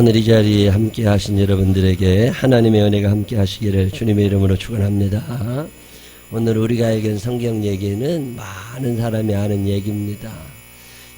오늘 이 자리에 함께 하신 여러분들에게 하나님의 은혜가 함께 하시기를 주님의 이름으로 축원합니다. 오늘 우리가 읽은 성경 얘기는 많은 사람이 아는 얘기입니다.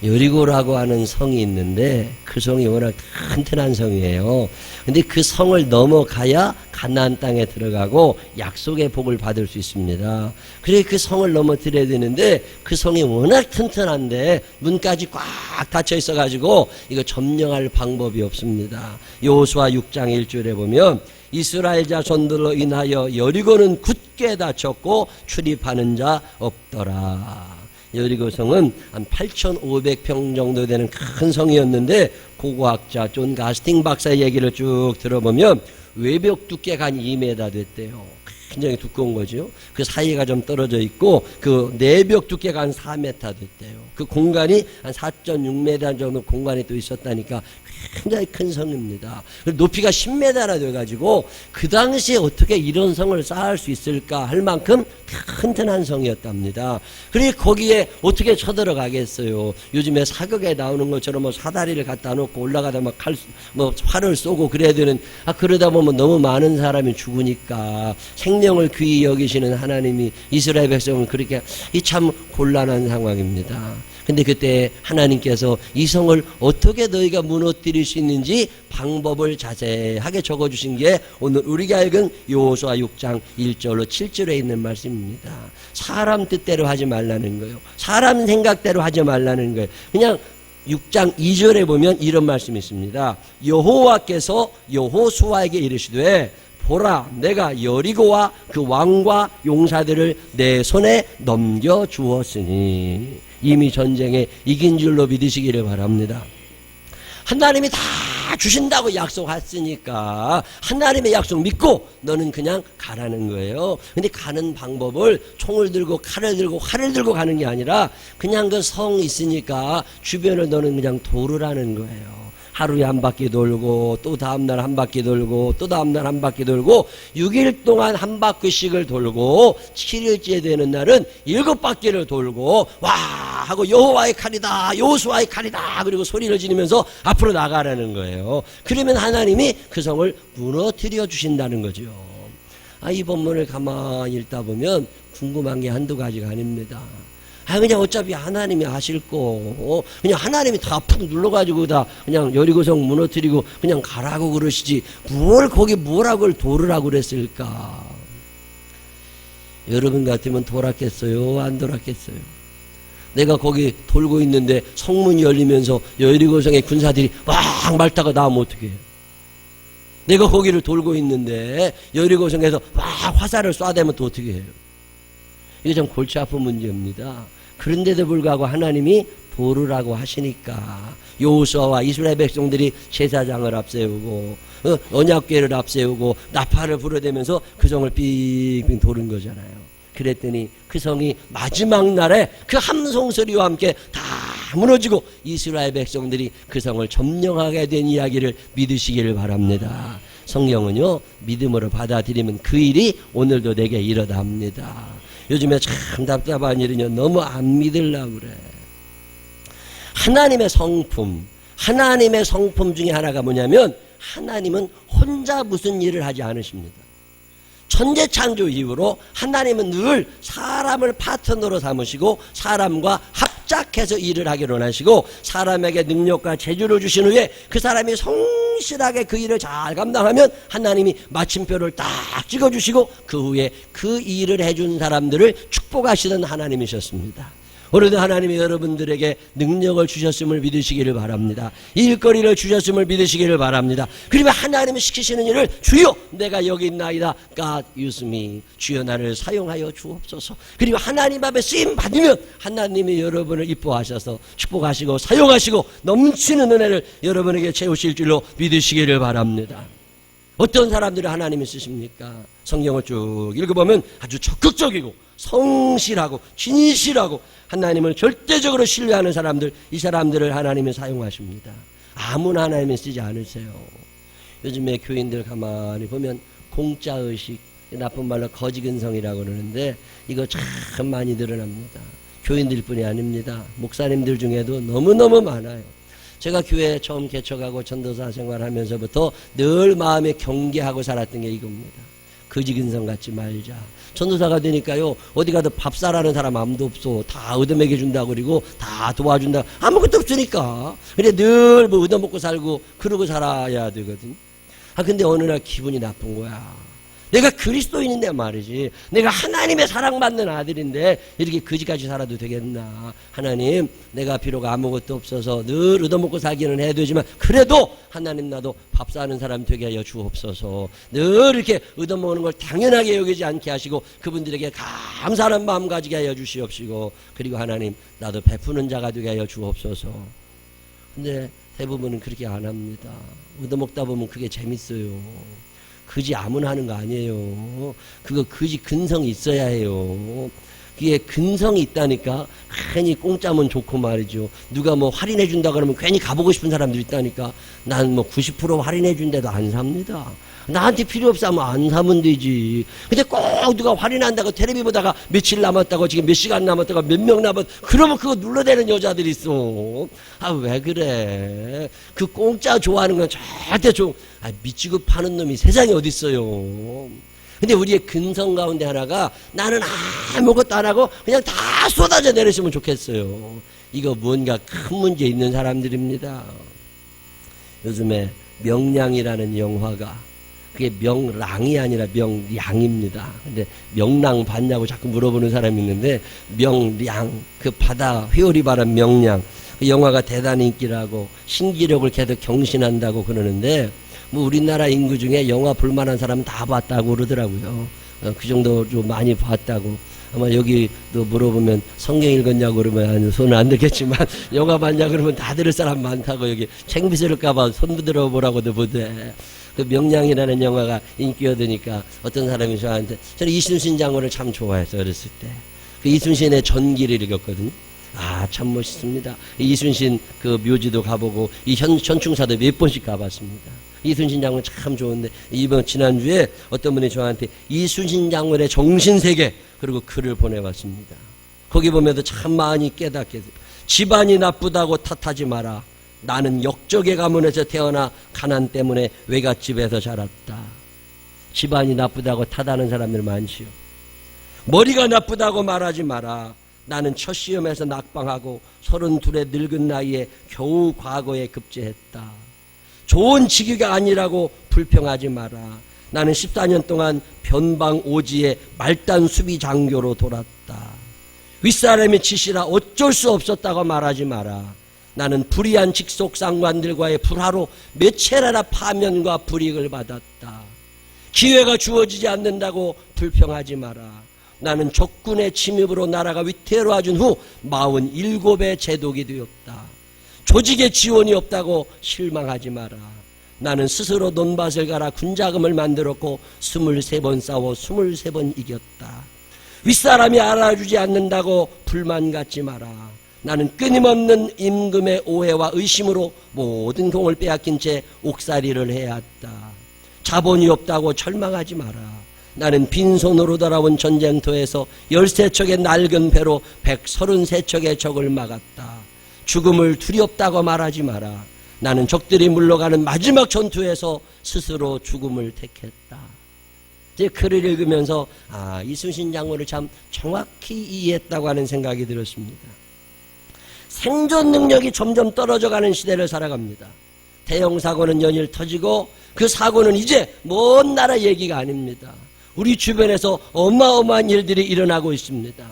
여리고라고 하는 성이 있는데 그 성이 워낙 튼튼한 성이에요. 근데 그 성을 넘어가야 가나안 땅에 들어가고 약속의 복을 받을 수 있습니다. 그래 그 성을 넘어뜨려야 되는데 그 성이 워낙 튼튼한데 문까지 꽉 닫혀 있어 가지고 이거 점령할 방법이 없습니다. 여호수아 6장 1절에 보면 이스라엘 자손들로 인하여 여리고는 굳게 닫혔고 출입하는 자 없더라. 여리고성은 한 8,500평 정도 되는 큰 성이었는데 고고학자 존 가스팅 박사의 얘기를 쭉 들어보면 외벽 두께가 한 2m 됐대요. 굉장히 두꺼운 거죠. 그 사이가 좀 떨어져 있고 그 내벽 두께가 한 4m 됐대요. 그 공간이 한 4.6m 정도 공간이 또 있었다니까 굉장히 큰 성입니다. 높이가 10m나 돼가지고 그 당시에 어떻게 이런 성을 쌓을 수 있을까 할 만큼 튼튼한 성이었답니다. 그리고 거기에 어떻게 쳐들어가겠어요. 요즘에 사극에 나오는 것처럼 뭐 사다리를 갖다 놓고 올라가다 막 칼, 뭐 활을 쏘고 그래야 되는, 아, 그러다 보면 너무 많은 사람이 죽으니까 생명 을 귀히 여기시는 하나님이 이스라엘 백성을 그렇게 이 참 곤란한 상황입니다. 근데 그때 하나님께서 이 성을 어떻게 너희가 무너뜨릴 수 있는지 방법을 자세하게 적어주신 게 오늘 우리가 읽은 요호수아 6장 1절로 7절에 있는 말씀입니다. 사람 뜻대로 하지 말라는 거예요. 사람 생각대로 하지 말라는 거예요. 그냥 6장 2절에 보면 이런 말씀이 있습니다. 여호와께서 여호수아에게 이르시되 보라 내가 여리고와 그 왕과 용사들을 내 손에 넘겨 주었으니 이미 전쟁에 이긴 줄로 믿으시기를 바랍니다. 하나님이 다 주신다고 약속했으니까 하나님의 약속 믿고 너는 그냥 가라는 거예요. 근데 가는 방법을 총을 들고 칼을 들고 활을 들고 가는 게 아니라 그냥 그 성 있으니까 주변을 너는 그냥 도르라는 거예요. 하루에 한 바퀴 돌고 또 다음날 한 바퀴 돌고 또 다음날 한 바퀴 돌고 6일 동안 한 바퀴씩을 돌고 7일째 되는 날은 일곱 바퀴를 돌고 와 하고 여호와의 칼이다 여호수아의 칼이다 그리고 소리를 지르면서 앞으로 나가라는 거예요. 그러면 하나님이 그 성을 무너뜨려 주신다는 거죠. 아, 이 본문을 가만히 읽다 보면 궁금한 게 한두 가지가 아닙니다. 아, 그냥 어차피 하나님이 하실 거, 어, 그냥 하나님이 다 푹 눌러가지고 다 그냥 여리고성 무너뜨리고 그냥 가라고 그러시지. 뭘 거기 뭐라고 도르라고 그랬을까? 여러분 같으면 돌았겠어요? 안 돌았겠어요? 내가 거기 돌고 있는데 성문이 열리면서 여리고성의 군사들이 막 말다가 나오면 어떻게 해요? 내가 거기를 돌고 있는데 여리고성에서 막 화살을 쏴대면 또 어떻게 해요? 이게 좀 골치 아픈 문제입니다. 그런데도 불구하고 하나님이 도르라고 하시니까 여호수아와 이스라엘 백성들이 제사장을 앞세우고 어, 언약궤를 앞세우고 나팔을 불어대면서 그 성을 빙빙 도른 거잖아요. 그랬더니 그 성이 마지막 날에 그 함성 소리와 함께 다 무너지고 이스라엘 백성들이 그 성을 점령하게 된 이야기를 믿으시기를 바랍니다. 성경은요 믿음으로 받아들이면 그 일이 오늘도 내게 합니다. 요즘에 참 답답한 일은요 너무 안 믿으려고 그래. 하나님의 성품, 하나님의 성품 중에 하나가 뭐냐면 하나님은 혼자 무슨 일을 하지 않으십니다. 천재 창조 이후로 하나님은 늘 사람을 파트너로 삼으시고 사람과 합 작해서 일을 하기를 원하시고 사람에게 능력과 재주를 주신 후에 그 사람이 성실하게 그 일을 잘 감당하면 하나님이 마침표를 딱 찍어주시고 그 후에 그 일을 해준 사람들을 축복하시는 하나님이셨습니다. 오늘도 하나님이 여러분들에게 능력을 주셨음을 믿으시기를 바랍니다. 일거리를 주셨음을 믿으시기를 바랍니다. 그러면 하나님이 시키시는 일을 주여 내가 여기 있나이다. God use me. 주여 나를 사용하여 주옵소서. 그리고 하나님 앞에 쓰임 받으면 하나님이 여러분을 이뻐하셔서 축복하시고 사용하시고 넘치는 은혜를 여러분에게 채우실 줄로 믿으시기를 바랍니다. 어떤 사람들을 하나님이 쓰십니까? 성경을 쭉 읽어보면 아주 적극적이고 성실하고 진실하고 하나님을 절대적으로 신뢰하는 사람들 이 사람들을 하나님이 사용하십니다. 아무나 하나님이 쓰지 않으세요. 요즘에 교인들 가만히 보면 공짜 의식 나쁜 말로 거지 근성이라고 그러는데 이거 참 많이 늘어납니다. 교인들 뿐이 아닙니다. 목사님들 중에도 너무너무 많아요. 제가 교회 처음 개척하고 전도사 생활하면서부터 늘 마음에 경계하고 살았던 게 이겁니다. 거지 근성 갖지 말자. 전도사가 되니까요, 어디 가도 밥 사라는 사람 아무도 없어. 다 얻어먹여 준다 그리고 다 도와준다. 아무것도 없으니까. 근데 늘뭐 얻어먹고 살고 그러고 살아야 되거든. 아, 근데 어느 날 기분이 나쁜 거야. 내가 그리스도인인데 말이지. 내가 하나님의 사랑받는 아들인데 이렇게 거지같이 살아도 되겠나. 하나님, 내가 비록 아무것도 없어서 늘 얻어먹고 살기는 해야 되지만 그래도 하나님 나도 밥 사는 사람 되게 하여 주옵소서. 늘 이렇게 얻어먹는 걸 당연하게 여기지 않게 하시고 그분들에게 감사하는 마음 가지게 하여 주시옵시고 그리고 하나님 나도 베푸는 자가 되게 하여 주옵소서. 근데 대부분은 그렇게 안 합니다. 얻어먹다 보면 그게 재밌어요. 그지 아무나 하는 거 아니에요. 그거 그지 근성이 있어야 해요. 그게 근성이 있다니까 괜히 공짜면 좋고 말이죠. 누가 뭐 할인해 준다 그러면 괜히 가보고 싶은 사람들 있다니까 난 뭐 90% 할인해 준데도 안 삽니다. 나한테 필요 없으면 안 사면 되지. 근데 꼭 누가 할인한다고 텔레비 보다가 며칠 남았다고 지금 몇 시간 남았다고 몇 명 남았 그러면 그거 눌러대는 여자들이 있어. 아 왜 그래? 그 공짜 좋아하는 건 절대 좀 아, 미치고 파는 놈이 세상에 어디 있어요. 근데 우리의 근성 가운데 하나가 나는 아무것도 안 하고 그냥 다 쏟아져 내리시면 좋겠어요. 이거 뭔가 큰 문제 있는 사람들입니다. 요즘에 명량이라는 영화가 그게 명랑이 아니라 명량입니다. 근데 명랑 봤냐고 자꾸 물어보는 사람이 있는데 명량 그 바다 회오리 바람 명량 그 영화가 대단히 인기라고 신기력을 계속 경신한다고 그러는데 뭐 우리나라 인구 중에 영화 볼만한 사람은 다 봤다고 그러더라고요. 어, 그 정도 좀 많이 봤다고. 아마 여기도 물어보면 성경 읽었냐고 그러면 손을 안 들겠지만 영화 봤냐 그러면 다 들을 사람 많다고 여기 챙비스를까봐 손 들어보라고도 보대. 그 명량이라는 영화가 인기 얻으니까 어떤 사람이 저한테 저는 이순신 장군을 참 좋아해서 어렸을 때 그 이순신의 전기를 읽었거든요. 아, 참 멋있습니다. 이순신 그 묘지도 가보고 이 현, 현충사도 몇 번씩 가봤습니다. 이순신 장군 참 좋은데 이번 지난주에 어떤 분이 저한테 이순신 장군의 정신세계 그리고 글을 보내왔습니다. 거기 보면도 참 많이 깨닫게 돼요. 집안이 나쁘다고 탓하지 마라. 나는 역적의 가문에서 태어나 가난 때문에 외갓집에서 자랐다. 집안이 나쁘다고 탓하는 사람들 많지요. 머리가 나쁘다고 말하지 마라. 나는 첫 시험에서 낙방하고 서른 둘의 늙은 나이에 겨우 과거에 급제했다. 좋은 직위가 아니라고 불평하지 마라. 나는 14년 동안 변방 오지에 말단 수비 장교로 돌았다. 윗사람이 치시라 어쩔 수 없었다고 말하지 마라. 나는 불의한 직속 상관들과의 불화로 몇 차례나 파면과 불이익을 받았다. 기회가 주어지지 않는다고 불평하지 마라. 나는 적군의 침입으로 나라가 위태로워진 후 47의 제독이 되었다. 조직의 지원이 없다고 실망하지 마라. 나는 스스로 논밭을 갈아 군자금을 만들었고 23번 싸워 23번 이겼다. 윗사람이 알아주지 않는다고 불만 갖지 마라. 나는 끊임없는 임금의 오해와 의심으로 모든 공을 빼앗긴 채 옥살이를 해야 했다. 자본이 없다고 절망하지 마라. 나는 빈손으로 돌아온 전쟁터에서 열세 척의 낡은 배로 백서른세 척의 적을 막았다. 죽음을 두렵다고 말하지 마라. 나는 적들이 물러가는 마지막 전투에서 스스로 죽음을 택했다. 제 글을 읽으면서 아 이순신 장군을 참 정확히 이해했다고 하는 생각이 들었습니다. 생존 능력이 점점 떨어져가는 시대를 살아갑니다. 대형 사고는 연일 터지고 그 사고는 이제 먼 나라 얘기가 아닙니다. 우리 주변에서 어마어마한 일들이 일어나고 있습니다.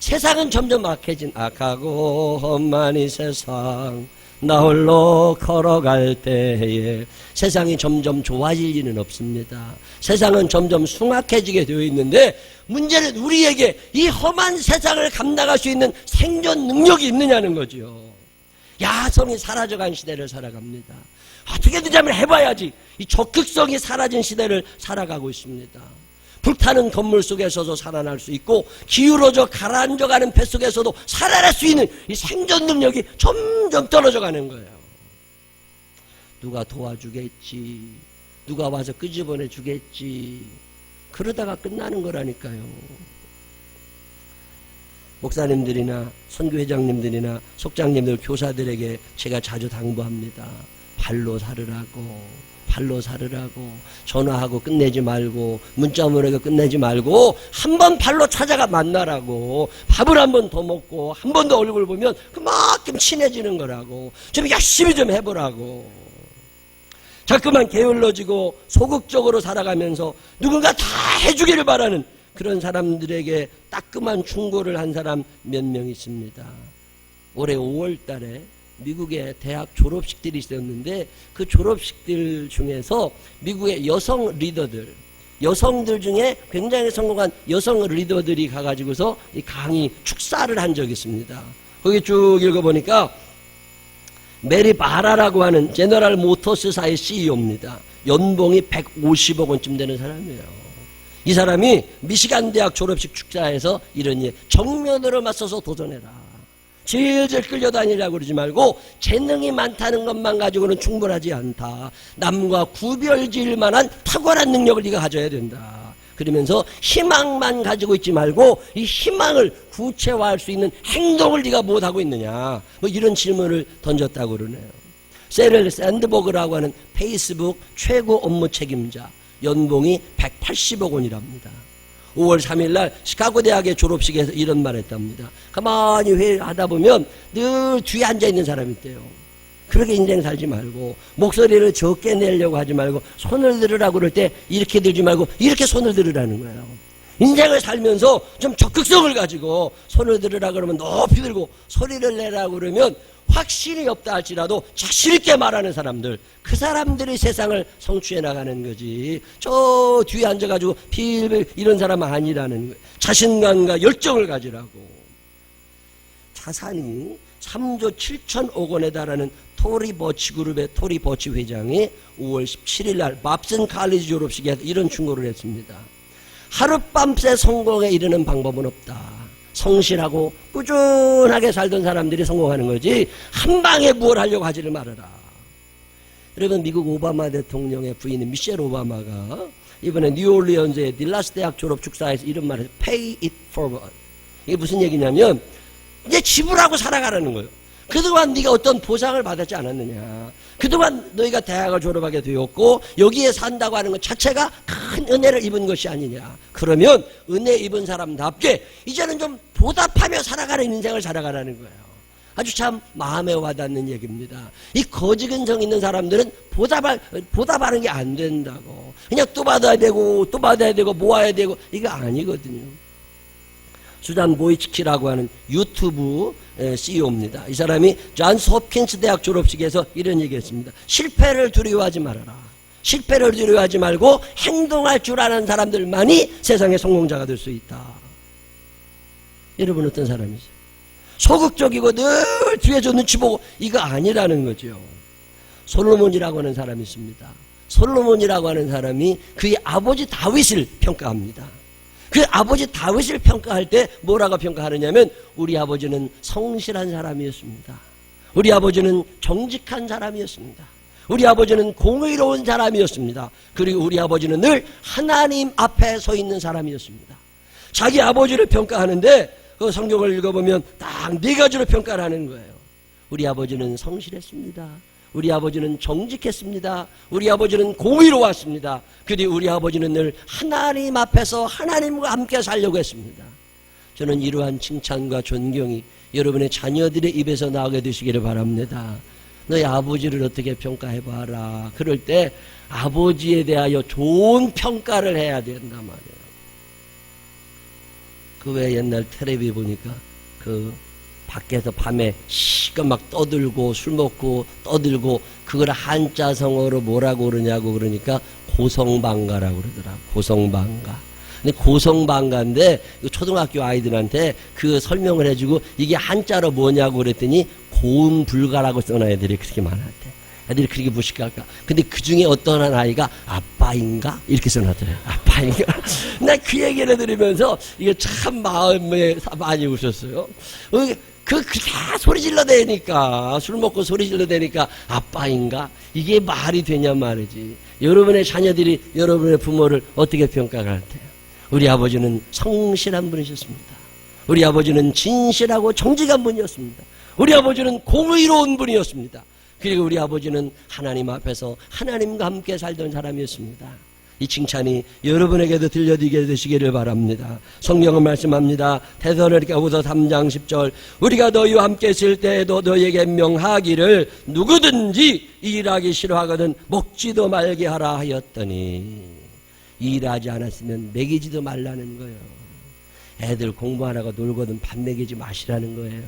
세상은 점점 악해진 악하고 험한 이 세상 나 홀로 걸어갈 때에 세상이 점점 좋아질 일은 없습니다. 세상은 점점 숭악해지게 되어 있는데 문제는 우리에게 이 험한 세상을 감당할 수 있는 생존 능력이 있느냐는 거죠. 야성이 사라져간 시대를 살아갑니다. 어떻게든 해봐야지. 이 적극성이 사라진 시대를 살아가고 있습니다. 불타는 건물 속에서도 살아날 수 있고 기울어져 가라앉아가는 배 속에서도 살아날 수 있는 이 생존 능력이 점점 떨어져 가는 거예요. 누가 도와주겠지. 누가 와서 끄집어내 주겠지. 그러다가 끝나는 거라니까요. 목사님들이나 선교회장님들이나 속장님들 교사들에게 제가 자주 당부합니다. 발로 살으라고 발로 살으라고 전화하고 끝내지 말고 문자 보내고 끝내지 말고 한 번 발로 찾아가 만나라고. 밥을 한 번 더 먹고 한 번 더 얼굴 보면 그만큼 친해지는 거라고. 좀 열심히 좀 해보라고. 자꾸만 게을러지고 소극적으로 살아가면서 누군가 다 해주기를 바라는 그런 사람들에게 따끔한 충고를 한 사람 몇 명 있습니다. 올해 5월 달에 미국의 대학 졸업식들이 있었는데 그 졸업식들 중에서 미국의 여성 리더들 여성들 중에 굉장히 성공한 여성 리더들이 가가지고서 이 강의 축사를 한 적이 있습니다. 거기 쭉 읽어보니까 메리 바라라고 하는 제너럴 모터스사의 CEO입니다. 연봉이 150억 원쯤 되는 사람이에요. 이 사람이 미시간 대학 졸업식 축사에서 이런 예 정면으로 맞서서 도전해라. 질질 끌려다니라고 그러지 말고 재능이 많다는 것만 가지고는 충분하지 않다. 남과 구별질 만한 탁월한 능력을 네가 가져야 된다. 그러면서 희망만 가지고 있지 말고 이 희망을 구체화할 수 있는 행동을 네가 못 하고 있느냐. 뭐 이런 질문을 던졌다고 그러네요. 세렐 샌드버그라고 하는 페이스북 최고 업무 책임자 연봉이 180억 원이랍니다. 5월 3일 날 시카고 대학의 졸업식에서 이런 말 했답니다. 가만히 회의하다 보면 늘 뒤에 앉아 있는 사람이 있대요. 그렇게 인생 살지 말고 목소리를 적게 내려고 하지 말고 손을 들으라고 그럴 때 이렇게 들지 말고 이렇게 손을 들으라는 거예요. 인생을 살면서 좀 적극성을 가지고 손을 들으라 그러면 높이 들고 소리를 내라고 그러면 확신이 없다 할지라도 자신 있게 말하는 사람들 그 사람들이 세상을 성취해 나가는 거지. 저 뒤에 앉아가지고 필 이런 사람 아니라는 거예요. 자신감과 열정을 가지라고. 자산이 3조 7천억 원에 달하는 토리 버치 그룹의 토리 버치 회장이 5월 17일 날 맙슨 칼리지 졸업식에서 이런 충고를 했습니다. 하룻밤새 성공에 이르는 방법은 없다 성실하고 꾸준하게 살던 사람들이 성공하는 거지 한 방에 무엇 하려고 하지를 말아라. 여러분 미국 오바마 대통령의 부인인 미셸 오바마가 이번에 뉴올리언즈의 딜라스 대학 졸업 축사에서 이런 말을 pay it forward. 이게 무슨 얘기냐면 이제 지불하고 살아가라는 거예요. 그동안 네가 어떤 보상을 받았지 않았느냐. 그동안 너희가 대학을 졸업하게 되었고 여기에 산다고 하는 것 자체가 큰 은혜를 입은 것이 아니냐. 그러면 은혜 입은 사람답게 이제는 좀 보답하며 살아가는 인생을 살아가라는 거예요. 아주 참 마음에 와닿는 얘기입니다. 이 거지 근성 있는 사람들은 보답할, 보답하는 게 안 된다고. 그냥 또 받아야 되고 또 받아야 되고 모아야 되고 이거 아니거든요. 수잔 보이치키라고 하는 유튜브 CEO입니다. 이 사람이 존스 홉킨스 대학 졸업식에서 이런 얘기했습니다. 실패를 두려워하지 말아라. 실패를 두려워하지 말고 행동할 줄 아는 사람들만이 세상의 성공자가 될 수 있다. 여러분 어떤 사람이죠? 소극적이고 늘 뒤에서 눈치 보고 이거 아니라는 거죠. 솔로몬이라고 하는 사람이 있습니다. 솔로몬이라고 하는 사람이 그의 아버지 다윗을 평가합니다. 그 아버지 다윗을 평가할 때 뭐라고 평가하느냐면 우리 아버지는 성실한 사람이었습니다. 우리 아버지는 정직한 사람이었습니다. 우리 아버지는 공의로운 사람이었습니다. 그리고 우리 아버지는 늘 하나님 앞에 서 있는 사람이었습니다. 자기 아버지를 평가하는데 그 성경을 읽어보면 딱 네 가지로 평가를 하는 거예요. 우리 아버지는 성실했습니다. 우리 아버지는 정직했습니다. 우리 아버지는 공의로웠습니다. 그리고 우리 아버지는 늘 하나님 앞에서 하나님과 함께 살려고 했습니다. 저는 이러한 칭찬과 존경이 여러분의 자녀들의 입에서 나오게 되시기를 바랍니다. 너희 아버지를 어떻게 평가해봐라. 그럴 때 아버지에 대하여 좋은 평가를 해야 된단 말이에요. 그외 옛날 텔레비 보니까 그 밖에서 밤에 시가 막 떠들고 술 먹고 떠들고 그걸 한자성어로 뭐라고 그러냐고 그러니까 고성방가라고 그러더라. 고성방가. 근데 고성방가인데 초등학교 아이들한테 그 설명을 해주고 이게 한자로 뭐냐고 그랬더니 고음 불가라고 써놔 애들이 그렇게 많았대. 애들이 그렇게 무식할까? 근데 그 중에 어떤 한 아이가 아빠인가? 이렇게 써놨더래요. 아빠인가? 나 그 얘기를 들으면서 이게 참 마음에 많이 웃었어요. 그, 그, 다 소리 질러 대니까, 술 먹고 소리 질러 대니까, 아빠인가? 이게 말이 되냐 말이지. 여러분의 자녀들이 여러분의 부모를 어떻게 평가할 때요? 우리 아버지는 성실한 분이셨습니다. 우리 아버지는 진실하고 정직한 분이었습니다. 우리 아버지는 공의로운 분이었습니다. 그리고 우리 아버지는 하나님 앞에서 하나님과 함께 살던 사람이었습니다. 이 칭찬이 여러분에게도 들려드리게 되시기를 바랍니다. 성경은 말씀합니다. 대선으니까후서 3장 10절 우리가 너희와 함께 있을 때에도 너희에게 명하기를 누구든지 일하기 싫어하거든 먹지도 말게 하라 하였더니 일하지 않았으면 먹이지도 말라는 거예요. 애들 공부 안 하고 놀거든 밥 먹이지 마시라는 거예요.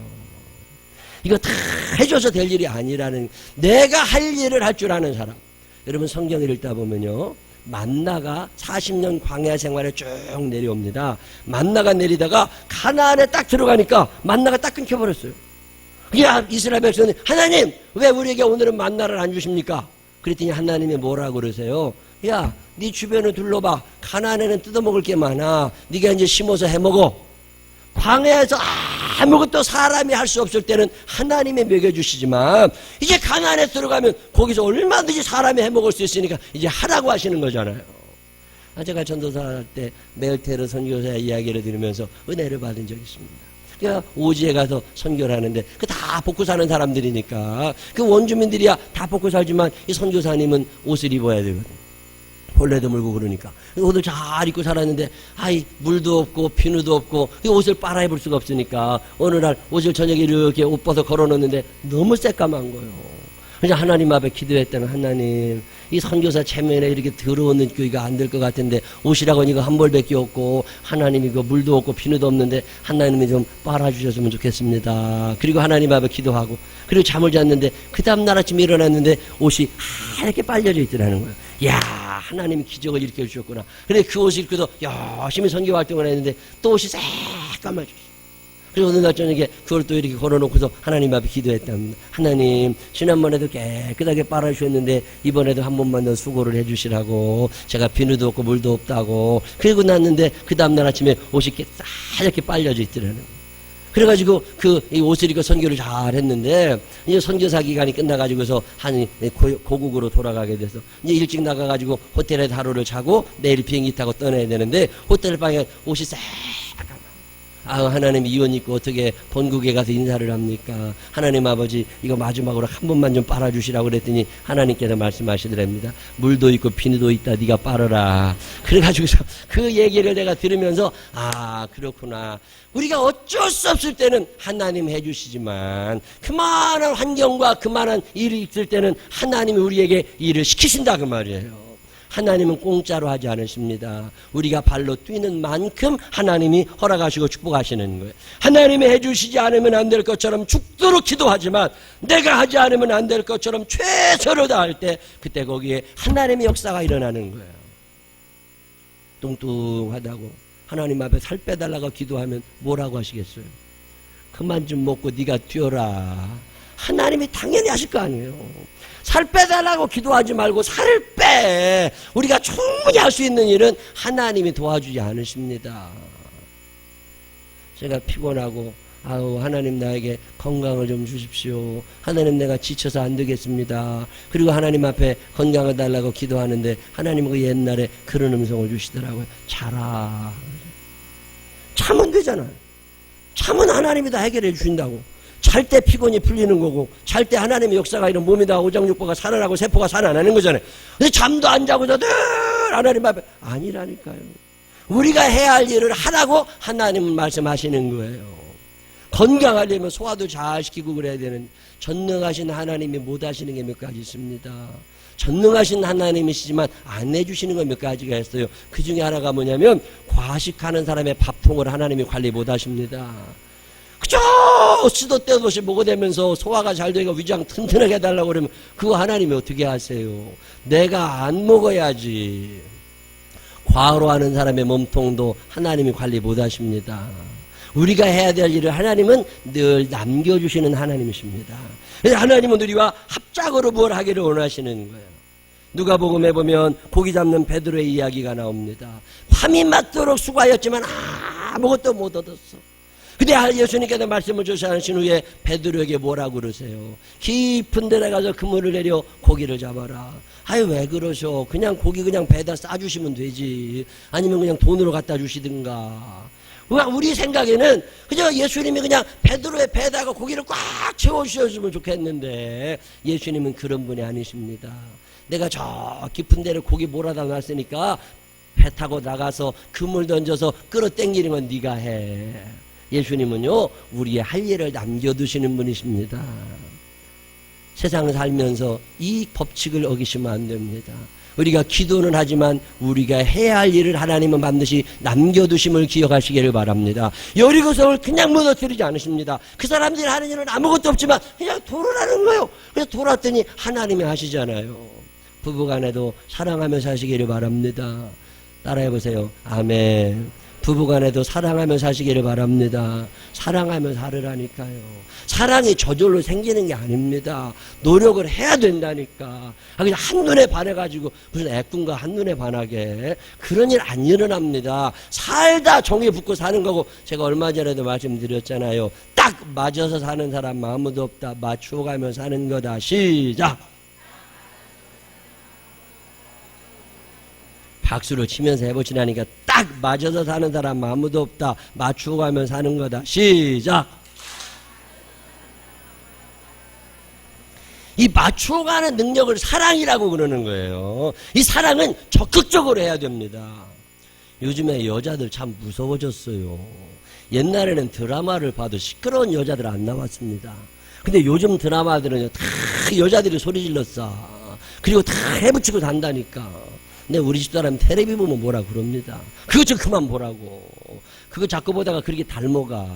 이거 다 해줘서 될 일이 아니라는 내가 할 일을 할 줄 아는 사람. 여러분 성경을 읽다 보면요. 만나가 40년 광야 생활에 쭉 내려옵니다. 만나가 내리다가 가나안에 딱 들어가니까 만나가 딱 끊겨버렸어요. 야 이스라엘 백성은 하나님 왜 우리에게 오늘은 만나를 안 주십니까? 그랬더니 하나님이 뭐라고 그러세요? 야, 네 주변을 둘러봐. 가나안에는 뜯어먹을 게 많아. 네가 이제 심어서 해먹어. 광야에서 아무것도 사람이 할 수 없을 때는 하나님이 먹여주시지만 이제 가나안에 들어가면 거기서 얼마든지 사람이 해먹을 수 있으니까 이제 하라고 하시는 거잖아요. 아, 제가 전도사 할때 멜테르 선교사의 이야기를 들으면서 은혜를 받은 적이 있습니다. 그러니까 오지에 가서 선교를 하는데 그다 벗고 사는 사람들이니까 그 원주민들이야 다 벗고 살지만 이 선교사님은 옷을 입어야 되거든. 벌레도 물고 그러니까 옷을 잘 입고 살았는데 아이 물도 없고 비누도 없고 이 옷을 빨아 입을 수가 없으니까 어느 날 옷을 저녁에 이렇게 옷 벗어 걸어놓는데 너무 새까만 거예요. 그래서 하나님 앞에 기도했다는 하나님 이 선교사 체면에 이렇게 더러운 교회가 안 될 것 같은데 옷이라고 이거 한 벌밖에 없고 하나님 이거 물도 없고 비누도 없는데 하나님이 좀 빨아주셨으면 좋겠습니다. 그리고 하나님 앞에 기도하고 그리고 잠을 잤는데 그 다음 날 아침에 일어났는데 옷이 하얗게 빨려져 있더라는 거예요. 야 하나님이 기적을 일으켜 주셨구나. 근데 그 옷을 입고도 열심히 선교 활동을 했는데 또 옷이 새까마졌어요. 그리고 어느 날 저녁에 그걸 또 이렇게 걸어놓고서 하나님 앞에 기도했답니다. 하나님, 지난번에도 깨끗하게 빨아주셨는데, 이번에도 한 번만 더 수고를 해주시라고, 제가 비누도 없고 물도 없다고, 그리고 났는데, 그 다음날 아침에 옷이 이렇게 하얗게 빨려져 있더라는. 그래가지고 그이 옷을 입고 선교를 잘 했는데 이제 선교사 기간이 끝나가지고서 한 고- 고국으로 돌아가게 돼서 이제 일찍 나가가지고 호텔에 하루를 자고 내일 비행기 타고 떠나야 되는데 호텔 방에 옷이 새까만 아 하나님 이혼 있고 어떻게 본국에 가서 인사를 합니까? 하나님 아버지 이거 마지막으로 한 번만 좀 빨아 주시라고 그랬더니 하나님께서 말씀하시더랍니다. 물도 있고 비누도 있다 네가 빨아라. 그래 가지고서 그 얘기를 내가 들으면서 아 그렇구나. 우리가 어쩔 수 없을 때는 하나님 해 주시지만 그만한 환경과 그만한 일이 있을 때는 하나님이 우리에게 일을 시키신다 그 말이에요. 하나님은 공짜로 하지 않으십니다. 우리가 발로 뛰는 만큼 하나님이 허락하시고 축복하시는 거예요. 하나님이 해주시지 않으면 안 될 것처럼 죽도록 기도하지만 내가 하지 않으면 안 될 것처럼 최선을 다할 때 그때 거기에 하나님의 역사가 일어나는 거예요. 뚱뚱하다고 하나님 앞에 살 빼달라고 기도하면 뭐라고 하시겠어요? 그만 좀 먹고 네가 뛰어라. 하나님이 당연히 하실 거 아니에요. 살 빼달라고 기도하지 말고 살을 빼. 우리가 충분히 할 수 있는 일은 하나님이 도와주지 않으십니다. 제가 피곤하고 아우 하나님 나에게 건강을 좀 주십시오. 하나님 내가 지쳐서 안 되겠습니다. 그리고 하나님 앞에 건강을 달라고 기도하는데 하나님 그 옛날에 그런 음성을 주시더라고요. 자라. 참으면 되잖아요. 참은 하나님이 다 해결해 주신다고. 잘 때 피곤이 풀리는 거고, 잘 때 하나님의 역사가 이런 몸에다 오장육부가 살아나고 세포가 살아나는 거잖아요. 근데 잠도 안 자고서 늘 하나님 앞에 아니라니까요. 우리가 해야 할 일을 하라고 하나님은 말씀하시는 거예요. 건강하려면 소화도 잘 시키고 그래야 되는 전능하신 하나님이 못 하시는 게 몇 가지 있습니다. 전능하신 하나님이시지만 안 해주시는 거몇 가지가 있어요. 그 중에 하나가 뭐냐면 과식하는 사람의 밥통을 하나님이 관리 못 하십니다. 그저 시도 때도 없이 먹어대면서 소화가 잘 되고 위장 튼튼하게 해달라고 그러면 그거 하나님이 어떻게 하세요? 내가 안 먹어야지. 과로 하는 사람의 몸통도 하나님이 관리 못 하십니다. 우리가 해야 될 일을 하나님은 늘 남겨주시는 하나님이십니다. 그래서 하나님은 우리와 합작으로 뭘 하기를 원하시는 거예요. 누가복음에 보면 고기 잡는 베드로의 이야기가 나옵니다. 밤이 맞도록 수고하였지만 아무것도 못 얻었어. 근데 예수님께서 말씀을 주시신 후에 베드로에게 뭐라고 그러세요? 깊은 데에 가서 그물을 내려 고기를 잡아라. 아유 왜 그러셔? 그냥 고기 그냥 배에다 싸주시면 되지. 아니면 그냥 돈으로 갖다 주시든가. 우리 생각에는 그냥 예수님이 그냥 베드로의 배에다가 고기를 꽉 채워주셨으면 좋겠는데 예수님은 그런 분이 아니십니다. 내가 저 깊은 데를 고기 몰아다 놨으니까 배 타고 나가서 그물 던져서 끌어당기는 건 네가 해. 예수님은요 우리의 할 일을 남겨두시는 분이십니다. 세상 살면서 이 법칙을 어기시면 안 됩니다. 우리가 기도는 하지만 우리가 해야 할 일을 하나님은 반드시 남겨두심을 기억하시기를 바랍니다. 여리고성을 그냥 무너뜨리지 않으십니다. 그 사람들이 하는 일은 아무것도 없지만 그냥 돌아라는 거예요. 그래서 돌았더니 하나님이 하시잖아요. 부부간에도 사랑하며 사시기를 바랍니다. 따라해 보세요. 아멘. 부부간에도 사랑하며 사시기를 바랍니다. 사랑하며 살으라니까요. 사랑이 저절로 생기는 게 아닙니다. 노력을 해야 된다니까. 아, 그냥 한눈에 반해가지고 무슨 애꾼과 한눈에 반하게 그런 일 안 일어납니다. 살다 종이 붙고 사는 거고 제가 얼마 전에도 말씀드렸잖아요. 딱 맞아서 사는 사람 아무도 없다. 맞추어 가며 사는 거다. 시작. 박수를 치면서 해보시라니까 딱 맞아서 사는 사람 아무도 없다. 맞추어 가며 사는 거다. 시작. 이 맞추어가는 능력을 사랑이라고 그러는 거예요. 이 사랑은 적극적으로 해야 됩니다. 요즘에 여자들 참 무서워졌어요. 옛날에는 드라마를 봐도 시끄러운 여자들 안 나왔습니다. 근데 요즘 드라마들은요, 다 여자들이 소리 질렀어. 그리고 다 해붙이고 산다니까. 근데 우리 집사람 테레비 보면 뭐라 그럽니다. 그거 좀 그만 보라고. 그거 자꾸 보다가 그렇게 닮아가.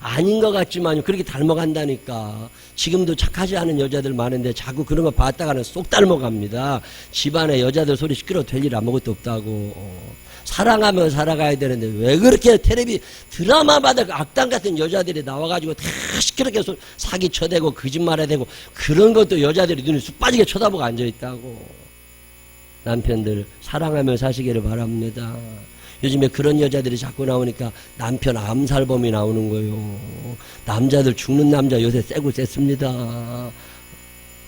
아닌 것 같지만 그렇게 닮아간다니까. 지금도 착하지 않은 여자들 많은데 자꾸 그런 거 봤다가는 쏙 닮아갑니다. 집안에 여자들 소리 시끄러워 될일 아무것도 없다고. 사랑하며 살아가야 되는데 왜 그렇게 텔레비 드라마마다 그 악당 같은 여자들이 나와가지고 다 시끄럽게 소- 사기 쳐대고 거짓말해대고 그런 것도 여자들이 눈이 쑥 빠지게 쳐다보고 앉아있다고. 남편들 사랑하며 사시기를 바랍니다. 요즘에 그런 여자들이 자꾸 나오니까 남편 암살범이 나오는 거예요. 남자들 죽는 남자 요새 세고 셌습니다.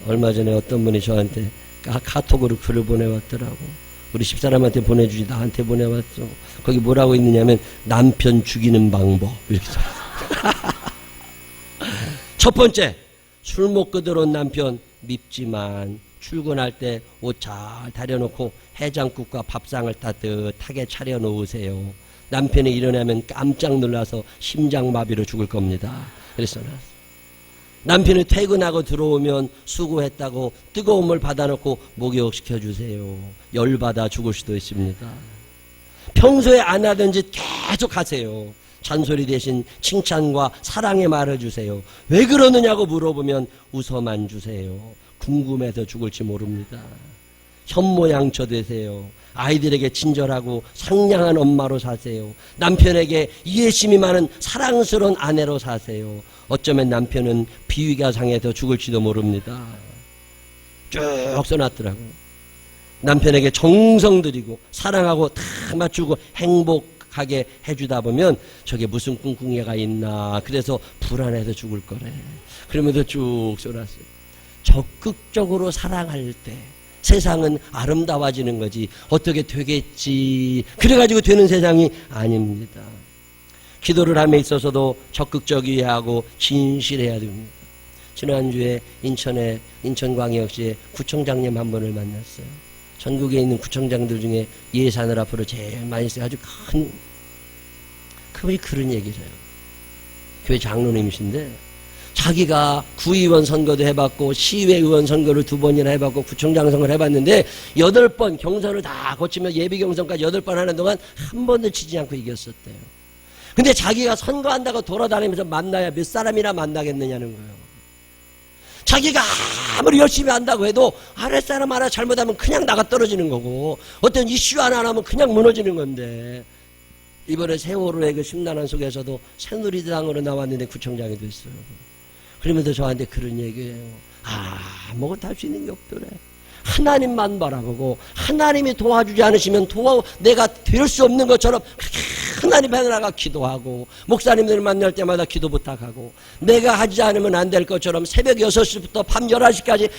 얼마 전에 어떤 분이 저한테 카- 카톡으로 글을 보내왔더라고. 우리 집사람한테 보내주지 나한테 보내왔어. 거기 뭐라고 있느냐면 남편 죽이는 방법. 첫 번째 술 먹고 들어온 남편 밉지만 출근할 때 옷 잘 다려놓고 해장국과 밥상을 따뜻하게 차려놓으세요. 남편이 일어나면 깜짝 놀라서 심장마비로 죽을 겁니다. 그래서. 남편이 퇴근하고 들어오면 수고했다고 뜨거운 물 받아놓고 목욕시켜 주세요. 열받아 죽을 수도 있습니다. 평소에 안 하던 짓 계속 하세요. 잔소리 대신 칭찬과 사랑의 말을 주세요. 왜 그러느냐고 물어보면 웃어만 주세요. 궁금해서 죽을지 모릅니다. 현모양처 되세요. 아이들에게 친절하고 상냥한 엄마로 사세요. 남편에게 이해심이 많은 사랑스러운 아내로 사세요. 어쩌면 남편은 비위가 상해서 죽을지도 모릅니다. 쭉 써놨더라고. 남편에게 정성 들이고 사랑하고 다 맞추고 행복하게 해주다 보면 저게 무슨 꿍꿍이가 있나 그래서 불안해서 죽을 거래. 그러면서 쭉 써놨어요. 적극적으로 사랑할 때 세상은 아름다워지는 거지 어떻게 되겠지 그래가지고 되는 세상이 아닙니다. 기도를 함에 있어서도 적극적이어야 하고 진실해야 됩니다. 지난주에 인천에 인천광역시의 구청장님 한 분을 만났어요. 전국에 있는 구청장들 중에 예산을 앞으로 제일 많이 써요. 아주 큰 그분이 그런 얘기를 해요. 교회 장로님이신데 자기가 구의원 선거도 해봤고 시의원 선거를 두 번이나 해봤고 구청장 선거를 해봤는데 여덟 번 경선을 다 거치며 예비 경선까지 여덟 번 하는 동안 한 번도 지지 않고 이겼었대요. 근데 자기가 선거한다고 돌아다니면서 만나야 몇 사람이나 만나겠느냐는 거예요. 자기가 아무리 열심히 한다고 해도 아랫사람 하나 잘못하면 그냥 나가 떨어지는 거고 어떤 이슈 하나 안 하면 그냥 무너지는 건데 이번에 세월호의 그 심란한 속에서도 새누리당으로 나왔는데 구청장이 됐어요. 그러면서 저한테 그런 얘기예요. 아무것도 할 수 있는 게 없더래. 하나님만 바라보고 하나님이 도와주지 않으시면 도와 내가 될 수 없는 것처럼 하나님 하나가 기도하고 목사님들 만날 때마다 기도 부탁하고 내가 하지 않으면 안 될 것처럼 새벽 6시부터 밤 11시까지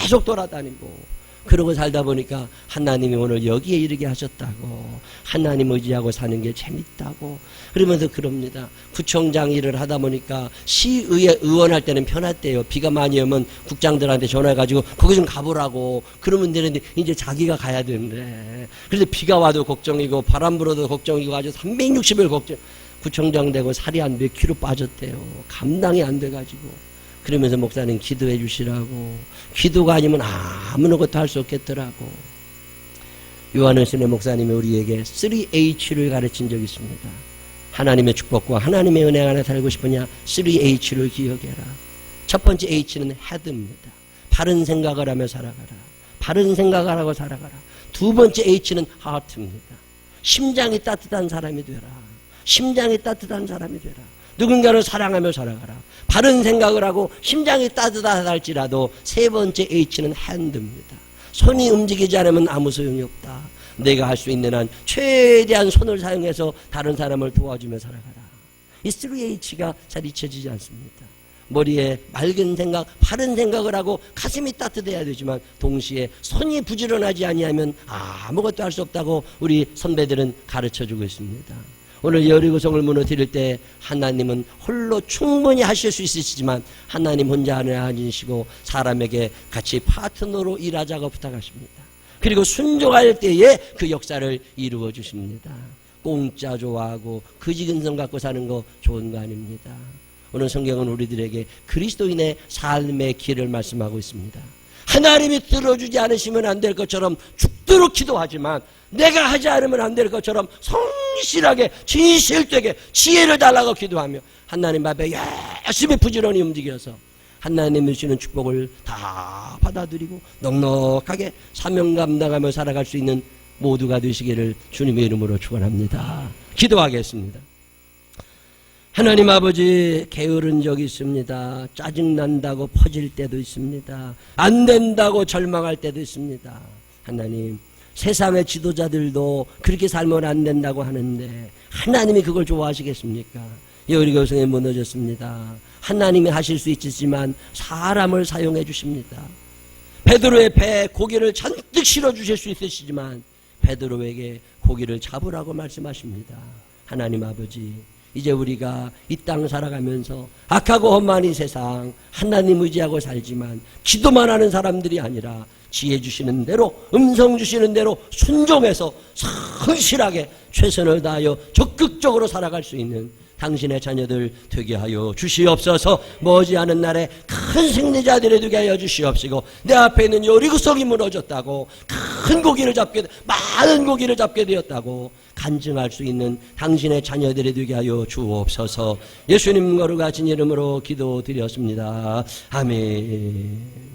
계속 돌아다니고 그러고 살다 보니까 하나님이 오늘 여기에 이르게 하셨다고 하나님 의지하고 사는 게 재밌다고 그러면서 그럽니다. 구청장 일을 하다 보니까 시의회 의원할 때는 편했대요. 비가 많이 오면 국장들한테 전화해가지고 거기 좀 가보라고 그러면 되는데 이제 자기가 가야 되는데 그래서 비가 와도 걱정이고 바람 불어도 걱정이고 아주 360일 걱정 구청장 되고 살이 한 몇 킬로 빠졌대요. 감당이 안 돼가지고 그러면서 목사님 기도해 주시라고. 기도가 아니면 아무것도 할 수 없겠더라고. 요한의 신의 목사님이 우리에게 3H를 가르친 적이 있습니다. 하나님의 축복과 하나님의 은혜 안에 살고 싶으냐? 3H를 기억해라. 첫 번째 H는 헤드입니다. 바른 생각을 하며 살아가라. 바른 생각을 하고 살아가라. 두 번째 H는 하트입니다. 심장이 따뜻한 사람이 되라. 심장이 따뜻한 사람이 되라 누군가를 사랑하며 살아가라. 바른 생각을 하고 심장이 따뜻하다 할지라도 세 번째 H는 핸드입니다. 손이 움직이지 않으면 아무 소용이 없다. 내가 할 수 있는 한 최대한 손을 사용해서 다른 사람을 도와주며 살아가라. 이 3H가 잘 잊혀지지 않습니다. 머리에 맑은 생각, 바른 생각을 하고 가슴이 따뜻해야 되지만 동시에 손이 부지런하지 아니하면 아무것도 할 수 없다고 우리 선배들은 가르쳐 주고 있습니다. 오늘 여리고성을 무너뜨릴 때 하나님은 홀로 충분히 하실 수 있으시지만 하나님 혼자 하늘 하시고 사람에게 같이 파트너로 일하자고 부탁하십니다. 그리고 순종할 때에 그 역사를 이루어 주십니다. 공짜 좋아하고 그지근성 갖고 사는 거 좋은 거 아닙니다. 오늘 성경은 우리들에게 그리스도인의 삶의 길을 말씀하고 있습니다. 하나님이 들어주지 않으시면 안 될 것처럼 죽도록 기도하지만 내가 하지 않으면 안 될 것처럼 성실하게 진실되게 지혜를 달라고 기도하며 하나님 앞에 열심히 부지런히 움직여서 하나님이 주시는 축복을 다 받아들이고 넉넉하게 사명 감당하며 살아갈 수 있는 모두가 되시기를 주님의 이름으로 축원합니다. 기도하겠습니다. 하나님 아버지 게으른 적이 있습니다. 짜증난다고 퍼질 때도 있습니다. 안 된다고 절망할 때도 있습니다. 하나님 세상의 지도자들도 그렇게 살면 안 된다고 하는데 하나님이 그걸 좋아하시겠습니까? 여리고성에 무너졌습니다. 하나님이 하실 수 있지만 사람을 사용해 주십니다. 베드로의 배에 고기를 잔뜩 실어 주실 수 있으시지만 베드로에게 고기를 잡으라고 말씀하십니다. 하나님 아버지 이제 우리가 이 땅 살아가면서 악하고 험한 이 세상 하나님 의지하고 살지만 기도만 하는 사람들이 아니라 지혜 주시는 대로 음성 주시는 대로 순종해서 성실하게 최선을 다하여 적극적으로 살아갈 수 있는 당신의 자녀들 되게 하여 주시옵소서. 머지않은 날에 큰 승리자들이 되게 하여 주시옵시고 내 앞에 있는 여리구성이 무너졌다고 큰 고기를 잡게 많은 고기를 잡게 되었다고 간증할 수 있는 당신의 자녀들이 되게 하여 주옵소서. 예수님 거룩하신 이름으로 기도드렸습니다. 아멘